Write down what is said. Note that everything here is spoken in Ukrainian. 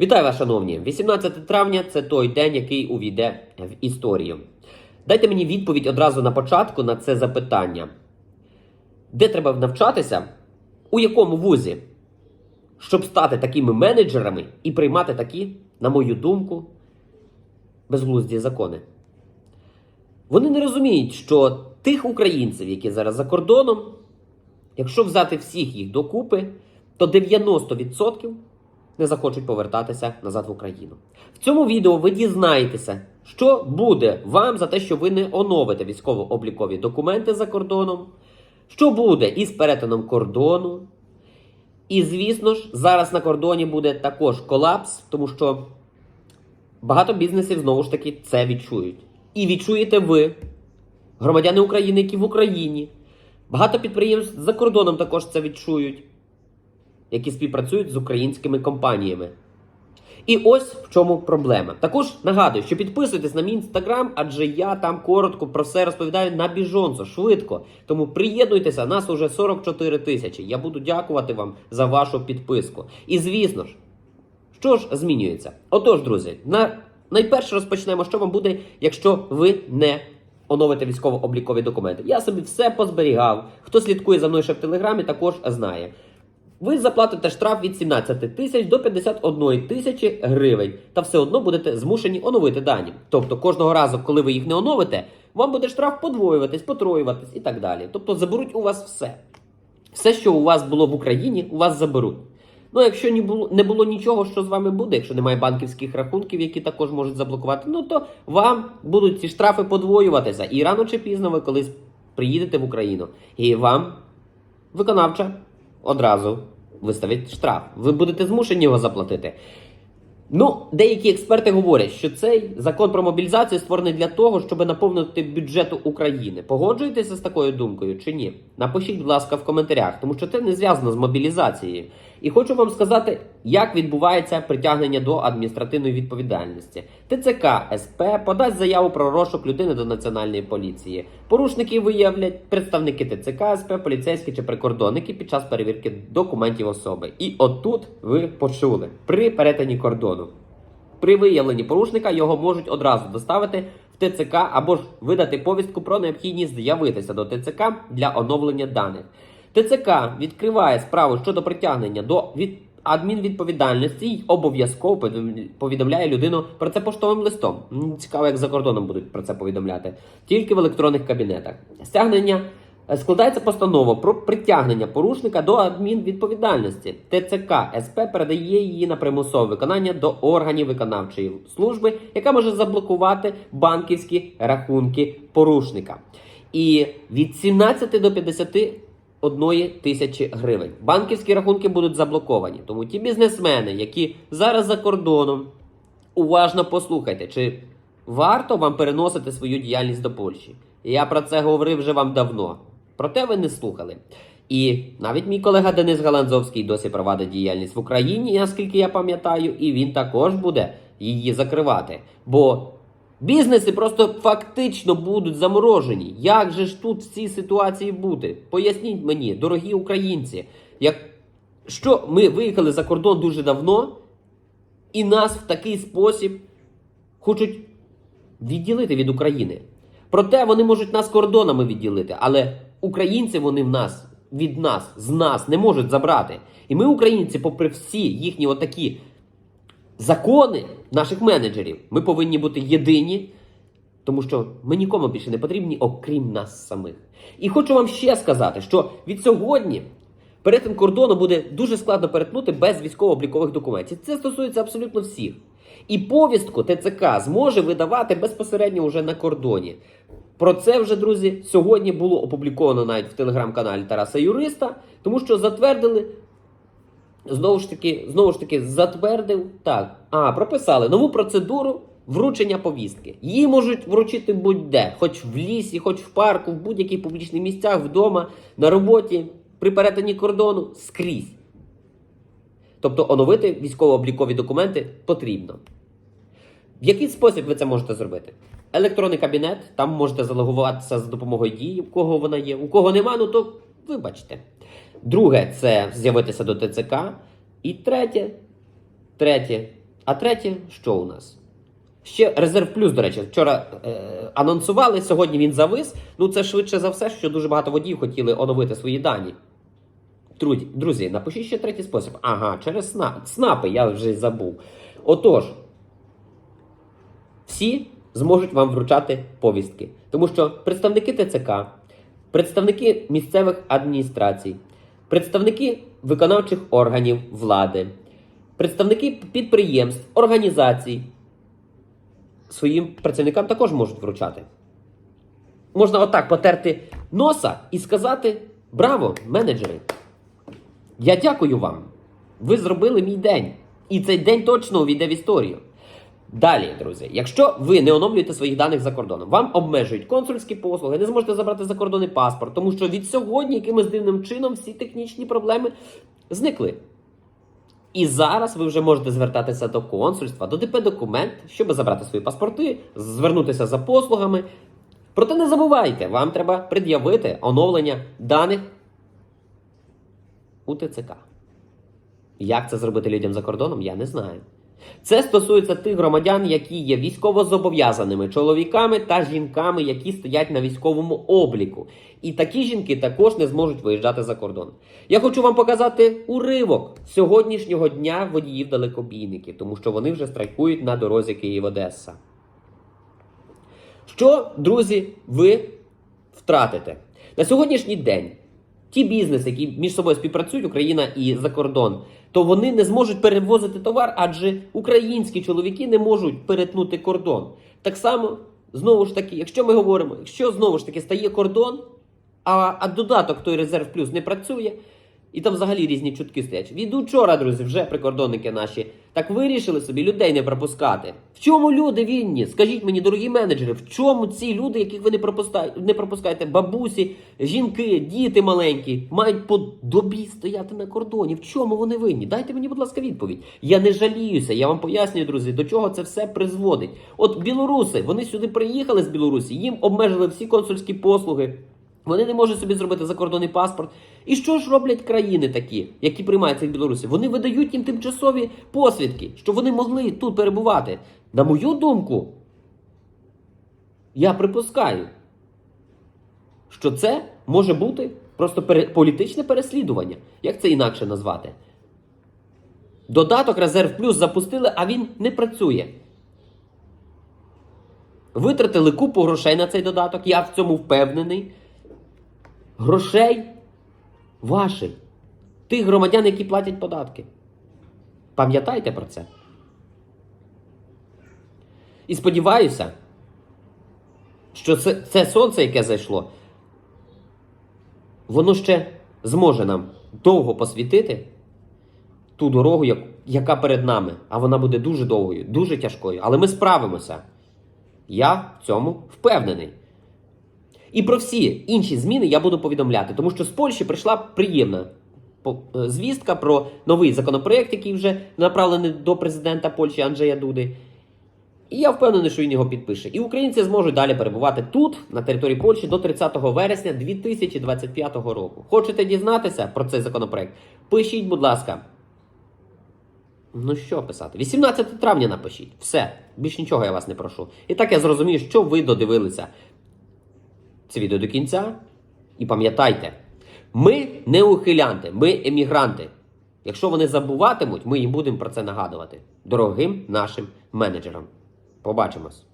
Вітаю вас, шановні! 18 травня це той день, який увійде в історію. Дайте мені відповідь одразу на початку на це запитання. Де треба навчатися? У якому вузі? Щоб стати такими менеджерами і приймати такі, на мою думку, безглузді закони. Вони не розуміють, що тих українців, які зараз за кордоном, якщо взяти всіх їх докупи, то 90% не захочуть повертатися назад в Україну. В цьому відео ви дізнаєтеся, що буде вам за те, що ви не оновите військово-облікові документи за кордоном, що буде із перетином кордону. І, звісно ж, зараз на кордоні буде також колапс, тому що багато бізнесів знову ж таки це відчують. І відчуєте ви, громадяни України, які в Україні. Багато підприємств за кордоном також це відчують, які співпрацюють з українськими компаніями. І ось в чому проблема. Також нагадую, що підписуйтесь на мій інстаграм, адже я там коротко про все розповідаю на біжонцо, швидко. Тому приєднуйтеся, нас уже 44 тисячі. Я буду дякувати вам за вашу підписку. І звісно ж, що ж змінюється? Отож, друзі, на... найперше розпочнемо, що вам буде, якщо ви не оновите військово-облікові документи. Я собі все позберігав. Хто слідкує за мною ще в телеграмі, також знає. Ви заплатите штраф від 17 тисяч до 51 тисячі гривень, та все одно будете змушені оновити дані. Тобто кожного разу, коли ви їх не оновите, вам буде штраф подвоюватись, потроюватись і так далі. Тобто заберуть у вас все. Все, що у вас було в Україні, у вас заберуть. Ну, якщо не було, не було нічого, що з вами буде, якщо немає банківських рахунків, які також можуть заблокувати, ну то вам будуть ці штрафи подвоюватися. І рано чи пізно ви колись приїдете в Україну, і вам виконавча одразу виставить штраф. Ви будете змушені його заплатити. Ну, деякі експерти говорять, що цей закон про мобілізацію створений для того, щоб наповнити бюджет України. Погоджуєтеся з такою думкою чи ні? Напишіть, будь ласка, в коментарях, тому що це не зв'язано з мобілізацією. І хочу вам сказати, як відбувається притягнення до адміністративної відповідальності. ТЦК СП подасть заяву про розшук людини до національної поліції. Порушники виявлять представники ТЦК СП, поліцейські чи прикордонники під час перевірки документів особи. І отут ви почули при перетині кордону. При виявленні порушника його можуть одразу доставити в ТЦК або ж видати повістку про необхідність з'явитися до ТЦК для оновлення даних. ТЦК відкриває справу щодо притягнення до від адмінвідповідальності і обов'язково повідом- повідомляє людину про це поштовим листом. Цікаво, як за кордоном будуть про це повідомляти. Тільки в електронних кабінетах. Стягнення Е, Складається постанова про притягнення порушника до адмінвідповідальності. ТЦК СП передає її на примусове виконання до органів виконавчої служби, яка може заблокувати банківські рахунки порушника. І від 17 до 51 тисячі гривень. Банківські рахунки будуть заблоковані. Тому ті бізнесмени, які зараз за кордоном, уважно послухайте, чи варто вам переносити свою діяльність до Польщі. Я про це говорив вже вам давно. Проте ви не слухали. І навіть мій колега Денис Галанзовський досі провадить діяльність в Україні, наскільки я пам'ятаю, і він також буде її закривати. Бо бізнеси просто фактично будуть заморожені. Як же ж тут в цій ситуації бути? Поясніть мені, дорогі українці, як що ми виїхали за кордон дуже давно, і нас в такий спосіб хочуть відділити від України. Проте вони можуть нас кордонами відділити, але українці вони в нас від нас, з нас не можуть забрати. І ми, українці, попри всі їхні отакі закони наших менеджерів, ми повинні бути єдині, тому що ми нікому більше не потрібні, окрім нас самих. І хочу вам ще сказати, що від сьогодні перетин кордону буде дуже складно перетнути без військово-облікових документів. Це стосується абсолютно всіх. І повістку ТЦК зможе видавати безпосередньо вже на кордоні. Про це вже, друзі, сьогодні було опубліковано навіть в телеграм-каналі Тараса Юриста, тому що затвердили знову ж таки, знову ж таки, затвердив так. А, прописали нову процедуру вручення повістки. Її можуть вручити будь-де, хоч в лісі, хоч в парку, в будь-яких публічних місцях, вдома, на роботі, при перетині кордону скрізь. Тобто оновити військово-облікові документи потрібно. В який спосіб ви це можете зробити? Електронний кабінет, там можете залогуватися за допомогою дії, у кого вона є. У кого нема, ну то вибачте. Друге, це з'явитися до ТЦК. І третє, третє А третє, що у нас? Ще резерв плюс, до речі, вчора е, анонсували, сьогодні він завис. Ну, це швидше за все, що дуже багато водіїв хотіли оновити свої дані. Друзі, друзі, напишіть ще третій спосіб. Ага, через СНАП. СНАПи, я вже забув. Отож, всі зможуть вам вручати повістки. Тому що представники ТЦК, представники місцевих адміністрацій, представники виконавчих органів влади, представники підприємств, організацій своїм працівникам також можуть вручати. Можна отак потерти носа і сказати: Браво, менеджери! Я дякую вам. Ви зробили мій день. І цей день точно увійде в історію. Далі, друзі, якщо ви не оновлюєте своїх даних за кордоном, вам обмежують консульські послуги, не зможете забрати закордонний паспорт, тому що від сьогодні якимось дивним чином всі технічні проблеми зникли. І зараз ви вже можете звертатися до консульства, до ДП документ, щоб забрати свої паспорти, звернутися за послугами. Проте не забувайте, вам треба пред'явити оновлення даних у ТЦК. Як це зробити людям за кордоном, я не знаю. Це стосується тих громадян, які є військовозобов'язаними чоловіками та жінками, які стоять на військовому обліку. І такі жінки також не зможуть виїжджати за кордон. Я хочу вам показати уривок сьогоднішнього дня водіїв далекобійників, тому що вони вже страйкують на дорозі Київ-Одеса. Що, друзі, ви втратите? На сьогоднішній день ті бізнеси, які між собою співпрацюють, Україна і за кордон, то вони не зможуть перевозити товар, адже українські чоловіки не можуть перетнути кордон. Так само, знову ж таки, якщо ми говоримо, якщо знову ж таки стає кордон, а, а додаток той резерв плюс не працює, і там взагалі різні чутки стоять. Від учора, друзі, вже прикордонники наші так вирішили собі людей не пропускати. В чому люди винні? Скажіть мені, дорогі менеджери, в чому ці люди, яких ви не пропускаєте, не пропускаєте? Бабусі, жінки, діти маленькі, мають по добі стояти на кордоні. В чому вони винні? Дайте мені, будь ласка, відповідь. Я не жаліюся, я вам пояснюю, друзі, до чого це все призводить. От білоруси, вони сюди приїхали з Білорусі, їм обмежили всі консульські послуги. Вони не можуть собі зробити закордонний паспорт. І що ж роблять країни такі, які приймають цих білорусів? Вони видають їм тимчасові посвідки, щоб вони могли тут перебувати. На мою думку, я припускаю, що це може бути просто пере- політичне переслідування. Як це інакше назвати? Додаток Резерв Плюс запустили, а він не працює. Витратили купу грошей на цей додаток, я в цьому впевнений. Грошей ваших, тих громадян, які платять податки. Пам'ятайте про це. І сподіваюся, що це, це сонце, яке зайшло, воно ще зможе нам довго посвітити ту дорогу, як- яка перед нами. А вона буде дуже довгою, дуже тяжкою. Але ми справимося. Я в цьому впевнений. І про всі інші зміни я буду повідомляти, тому що з Польщі прийшла приємна е, звістка про новий законопроект, який вже направлений до президента Польщі Анджея Дуди. І я впевнений, що він його підпише. І українці зможуть далі перебувати тут, на території Польщі, до 30 вересня 2025 року. Хочете дізнатися про цей законопроект? Пишіть, будь ласка. Ну що писати? 18 травня напишіть. Все. Більш нічого я вас не прошу. І так я зрозумію, що ви додивилися це відео до кінця. І пам'ятайте, ми не ухилянти, ми емігранти. Якщо вони забуватимуть, ми їм будемо про це нагадувати. Дорогим нашим менеджерам. Побачимось.